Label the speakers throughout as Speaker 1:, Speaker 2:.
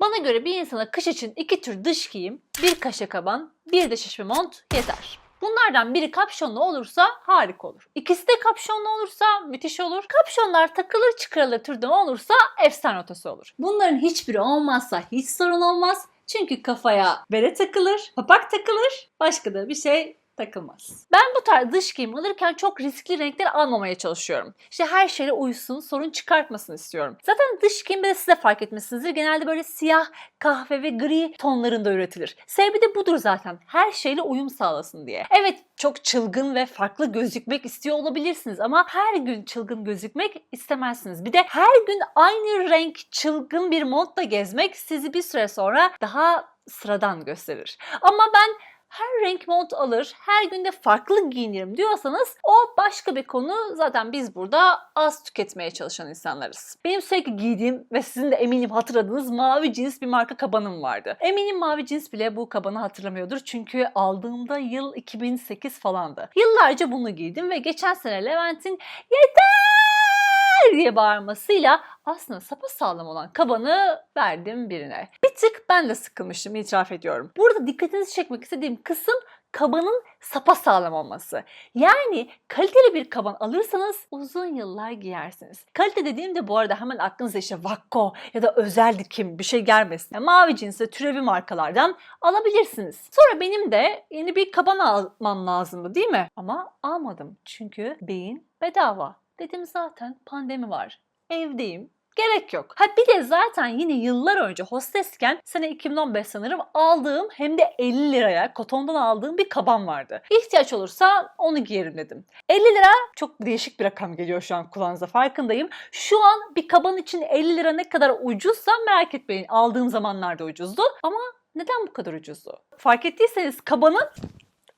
Speaker 1: Bana göre bir insana kış için iki tür dış giyim, bir kaşe kaban, bir de şişme mont yeter. Bunlardan biri kapşonlu olursa harika olur. İkisi de kapşonlu olursa müthiş olur. Kapşonlar takılır çıkarılır türden olursa efsane ötesi olur. Bunların hiçbiri olmazsa hiç sorun olmaz. Çünkü kafaya bere takılır, papak takılır, başka da bir şey takılmaz. Ben bu tarz dış giyim alırken çok riskli renkler almamaya çalışıyorum. İşte her şeyle uysun, sorun çıkartmasın istiyorum. Zaten dış giyimde de size fark etmişsinizdir. Genelde böyle siyah, kahve ve gri tonlarında üretilir. Sebebi de budur zaten. Her şeyle uyum sağlasın diye. Evet çok çılgın ve farklı gözükmek istiyor olabilirsiniz ama her gün çılgın gözükmek istemezsiniz. Bir de her gün aynı renk çılgın bir montla gezmek sizi bir süre sonra daha sıradan gösterir. Ama ben her renk mont alır, her günde farklı giyinirim diyorsanız o başka bir konu. Zaten biz burada az tüketmeye çalışan insanlarız. Benim sürekli giydiğim ve sizin de eminim hatırladığınız mavi cins bir marka kabanım vardı. Eminim mavi cins bile bu kabanı hatırlamıyordur çünkü aldığımda yıl 2008 falandı. Yıllarca bunu giydim ve geçen sene Levent'in yeter diye bağırmasıyla aslında sapasağlam olan kabanı verdim birine. Bir tık ben de sıkılmıştım itiraf ediyorum. Burada dikkatinizi çekmek istediğim kısım kabanın sapasağlam olması. Yani kaliteli bir kaban alırsanız uzun yıllar giyersiniz. Kalite dediğimde bu arada hemen aklınıza işte Vakko ya da özel dikim bir şey gelmesin. Yani mavi cins ve türevi markalardan alabilirsiniz. Sonra benim de yeni bir kaban almam lazımdı değil mi? Ama almadım çünkü beyin bedava. Dedim zaten pandemi var. Evdeyim. Gerek yok. Ha bir de zaten yine yıllar önce hostesken sene 2015 sanırım aldığım hem de 50 liraya kotondan aldığım bir kaban vardı. İhtiyaç olursa onu giyerim dedim. 50 lira çok değişik bir rakam geliyor şu an kulağınıza farkındayım. Şu an bir kaban için 50 lira ne kadar ucuzsa merak etmeyin. Aldığım zamanlarda ucuzdu ama neden bu kadar ucuzdu? Fark ettiyseniz kabanın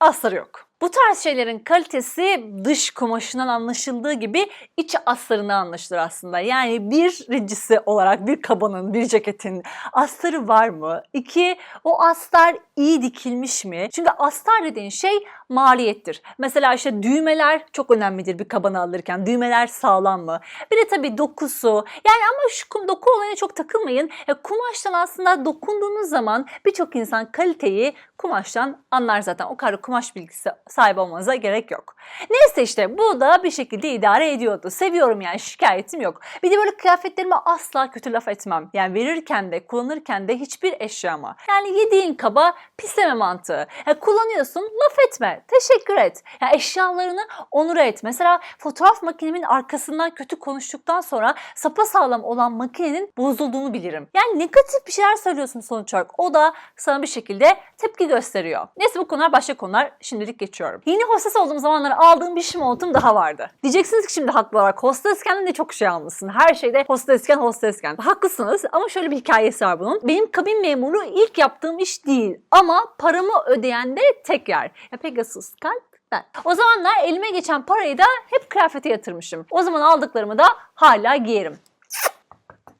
Speaker 1: astarı yok. Bu tarz şeylerin kalitesi dış kumaşından anlaşıldığı gibi iç astarına anlaşılır aslında. Yani birincisi olarak bir kabanın, bir ceketin astarı var mı? İki, o astar iyi dikilmiş mi? Çünkü astar dediğin şey maliyettir. Mesela işte düğmeler çok önemlidir bir kabanı alırken. Düğmeler sağlam mı? Bir de tabii dokusu. Yani ama şu doku olayına çok takılmayın. Ya, kumaştan aslında dokunduğunuz zaman birçok insan kaliteyi kumaştan anlar zaten. O kadar kumaş bilgisi sahip olmanıza gerek yok. Neyse işte bu da bir şekilde idare ediyordu. Seviyorum yani şikayetim yok. Bir de böyle kıyafetlerime asla kötü laf etmem. Yani verirken de kullanırken de hiçbir eşyama. Yani yediğin kaba pisleme mantığı. Yani kullanıyorsun laf etme. Teşekkür et. Yani eşyalarını onur et. Mesela fotoğraf makinemin arkasından kötü konuştuktan sonra sapasağlam olan makinenin bozulduğunu bilirim. Yani negatif bir şeyler söylüyorsun sonuç olarak. O da sana bir şekilde tepki gösteriyor. Neyse bu konular başka konular. Şimdilik geçiyorum. Yeni hostes olduğum zamanlar aldığım bir şimotum daha vardı. Diyeceksiniz ki şimdi haklı olarak hostesken de çok şey almışsın. Her şeyde hostesken hostesken. Haklısınız ama şöyle bir hikayesi var bunun. Benim kabin memuru ilk yaptığım iş değil ama paramı ödeyen de tek yer. Ya Pegasus kalp ben. O zamanlar elime geçen parayı da hep kıyafete yatırmışım. O zaman aldıklarımı da hala giyerim.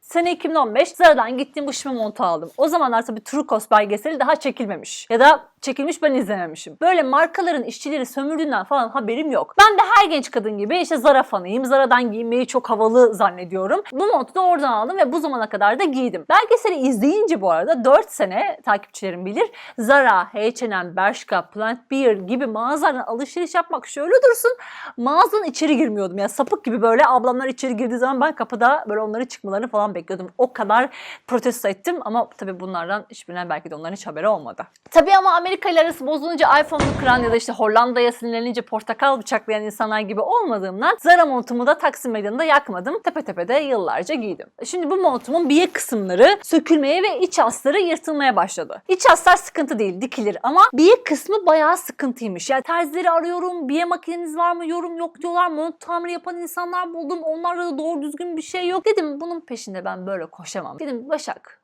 Speaker 1: Sene 2015 Zara'dan gittiğim bu şişme montu aldım. O zamanlar tabii Turkos belgeseli daha çekilmemiş. Ya da çekilmiş ben izlememişim. Böyle markaların işçileri sömürdüğünden falan haberim yok. Ben de her genç kadın gibi işte Zara fanıyım. Zara'dan giymeyi çok havalı zannediyorum. Bu montu da oradan aldım ve bu zamana kadar da giydim. Belgeseli izleyince bu arada 4 sene takipçilerim bilir. Zara, H&M, Bershka, Plant Beer gibi mağazalardan alışveriş yapmak şöyle dursun. Mağazanın içeri girmiyordum. Ya sapık gibi böyle ablamlar içeri girdiği zaman ben kapıda böyle onların çıkmalarını falan bekliyordum. O kadar protesto ettim ama tabii bunlardan hiçbirinden belki de onların hiç haberi olmadı. Tabii ama Amerika ile arası bozulunca iPhone'u kıran ya da işte Hollanda'ya sinirlenince portakal bıçaklayan insanlar gibi olmadığımdan Zara montumu da Taksim Meydanı'nda yakmadım. Tepe tepede yıllarca giydim. Şimdi bu montumun biye kısımları sökülmeye ve iç astarı yırtılmaya başladı. İç astar sıkıntı değil dikilir ama biye kısmı bayağı sıkıntıymış. Yani terzileri arıyorum, biye makineniz var mı yorum yok diyorlar. Mont tamiri yapan insanlar buldum. Onlarda da doğru düzgün bir şey yok. Dedim bunun peşinde ben böyle koşamam. Dedim Başak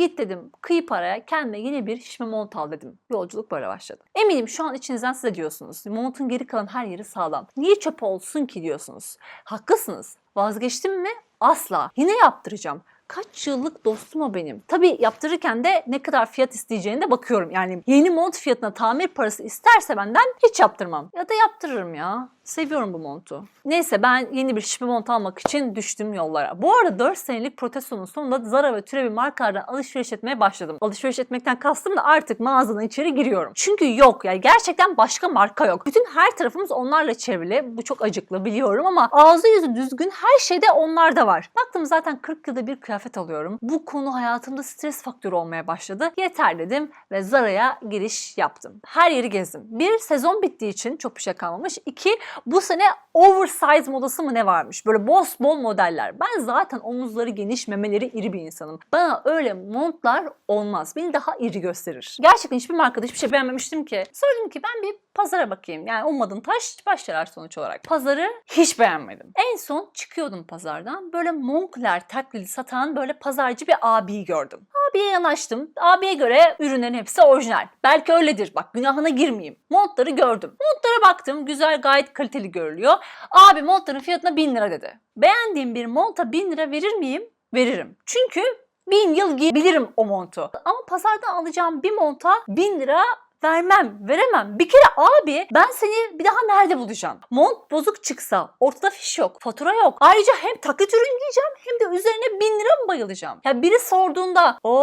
Speaker 1: Git dedim kıyı paraya kendine yeni bir şişme mont al dedim. Yolculuk böyle başladı. Eminim şu an içinizden siz de diyorsunuz. Montun geri kalan her yeri sağlam. Niye çöp olsun ki diyorsunuz. Haklısınız. Vazgeçtim mi? Asla. Yine yaptıracağım kaç yıllık dostum o benim. Tabii yaptırırken de ne kadar fiyat isteyeceğine de bakıyorum. Yani yeni mont fiyatına tamir parası isterse benden hiç yaptırmam. Ya da yaptırırım ya. Seviyorum bu montu. Neyse ben yeni bir şişme mont almak için düştüm yollara. Bu arada 4 senelik protestonun sonunda Zara ve türevi markalardan alışveriş etmeye başladım. Alışveriş etmekten kastım da artık mağazadan içeri giriyorum. Çünkü yok yani gerçekten başka marka yok. Bütün her tarafımız onlarla çevrili. Bu çok acıklı biliyorum ama ağzı yüzü düzgün her şeyde onlar da var. Baktım zaten 40 yılda bir kıyafet alıyorum. Bu konu hayatımda stres faktörü olmaya başladı. Yeter dedim ve Zara'ya giriş yaptım. Her yeri gezdim. Bir sezon bittiği için çok bir şey kalmamış. İki bu sene oversize modası mı ne varmış? Böyle boss bol modeller. Ben zaten omuzları geniş, memeleri iri bir insanım. Bana öyle montlar olmaz. Beni daha iri gösterir. Gerçekten hiçbir markada hiçbir şey beğenmemiştim ki. Söyledim ki ben bir pazara bakayım. Yani ummadığım taş baş yarar sonuç olarak. Pazarı hiç beğenmedim. En son çıkıyordum pazardan. Böyle Moncler taklidi satan böyle pazarcı bir abiyi gördüm. Abiye yanaştım. Abiye göre ürünlerin hepsi orijinal. Belki öyledir. Bak günahına girmeyeyim. Montları gördüm. Montlara baktım. Güzel gayet kaliteli görülüyor. Abi montların fiyatına 1000 lira dedi. Beğendiğim bir monta 1000 lira verir miyim? Veririm. Çünkü bin yıl giyebilirim o montu. Ama pazardan alacağım bir monta 1000 lira vermem, veremem. Bir kere abi ben seni bir daha nerede bulacağım? Mont bozuk çıksa, ortada fiş yok, fatura yok. Ayrıca hem taklit ürün giyeceğim hem de üzerine 1000 lira mı bayılacağım? Ya biri sorduğunda o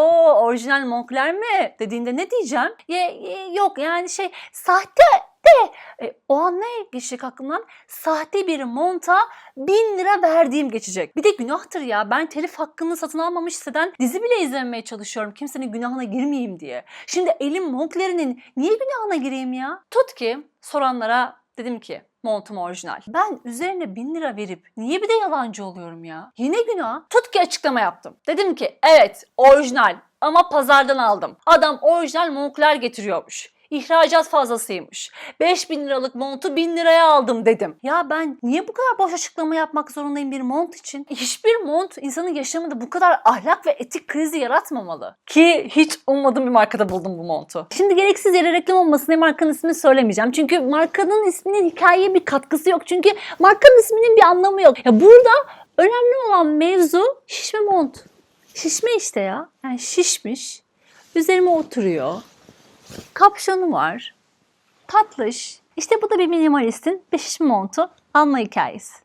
Speaker 1: orijinal Moncler mi dediğinde ne diyeceğim? Ya, ya- yok yani şey sahte de e, o an ne geçecek aklımdan? Sahte bir monta 1000 lira verdiğim geçecek. Bir de günahtır ya. Ben telif hakkını satın almamış siteden dizi bile izlemeye çalışıyorum. Kimsenin günahına girmeyeyim diye. Şimdi elim Moncler'inin niye günahına gireyim ya? Tut ki soranlara dedim ki montum orijinal. Ben üzerine 1000 lira verip niye bir de yalancı oluyorum ya? Yine günah. Tut ki açıklama yaptım. Dedim ki evet orijinal ama pazardan aldım. Adam orijinal Moncler getiriyormuş. İhracat fazlasıymış. 5000 liralık montu 1000 liraya aldım dedim. Ya ben niye bu kadar boş açıklama yapmak zorundayım bir mont için? Hiçbir mont insanın yaşamında bu kadar ahlak ve etik krizi yaratmamalı. Ki hiç ummadığım bir markada buldum bu montu. Şimdi gereksiz yere reklam olmasın diye markanın ismini söylemeyeceğim. Çünkü markanın isminin hikayeye bir katkısı yok. Çünkü markanın isminin bir anlamı yok. Ya burada önemli olan mevzu şişme mont. Şişme işte ya. Yani şişmiş. Üzerime oturuyor. Kapşonu var. Tatlış. İşte bu da bir minimalistin bir şişme montu alma hikayesi.